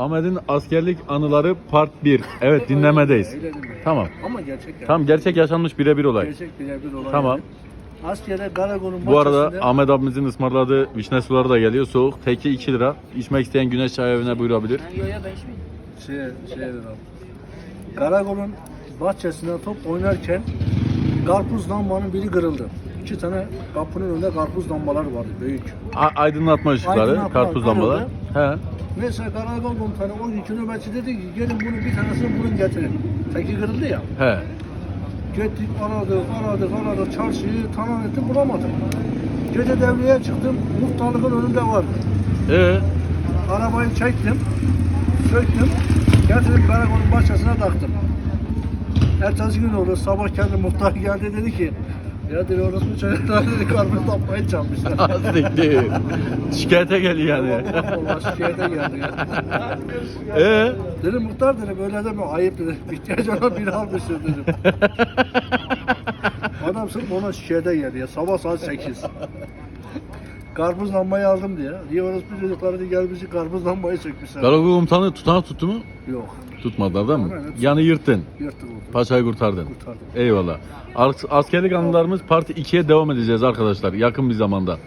Ahmet'in askerlik anıları part 1. Evet dinlemedeyiz. Öyle deme. Tamam. Ama gerçek yani. Tamam gerçek yaşanmış birebir olay. Gerçek birebir olay. Tamam. yani. Askere Karakol'un Bu arada bahçesinde- Ahmet abimizin ısmarladığı vişne suları da geliyor. Soğuk. Teki 2 lira. İçmek isteyen güneş çay evine buyurabilir. Ben yoya ben içmeyeyim. şey, şey dedim. Karakol'un bahçesinde top oynarken karpuz lambanın biri kırıldı. İki tane kapının önünde karpuz lambaları vardı büyük. A- aydınlatma ışıkları, Aydınlatma, karpuz lambaları. He. Neyse karakol komutanı o günkü nöbetçi dedi ki gelin bunun bir tanesini bulun getirin. Teki kırıldı ya. He. Gittik aradık aradık aradık çarşıyı talan ettim bulamadım. Gece devreye çıktım muhtarlığın önünde vardı. Ee, Arabayı çektim, söktüm, getirip karakolun bahçesine taktım. Ertesi gün oldu, sabah kendi muhtar geldi dedi ki, ya dedi orası bu çocuklar dedi karpuz tapmayı çalmışlar. Siktir. Şikayete geliyor yani. Allah şikayete geldi ya. Ee, Dedi muhtar dedi böyle deme ayıp dedi. İhtiyaç olan biri almışsın dedim. Adam sırf ona şikayete geldi ya sabah saat 8. Karpuz lambayı aldım diye. Diye bir çocukları diye gelmişsin karpuz lambayı çekmişler. Karakol komutanı tutanak tuttu mu? Yok. Tutmadılar değil mi? Aynen. Yani yırttın. Yırttık oldu. Paçayı kurtardın. Kurtardım. Eyvallah. As- Askerlik anılarımız part 2'ye devam edeceğiz arkadaşlar yakın bir zamanda.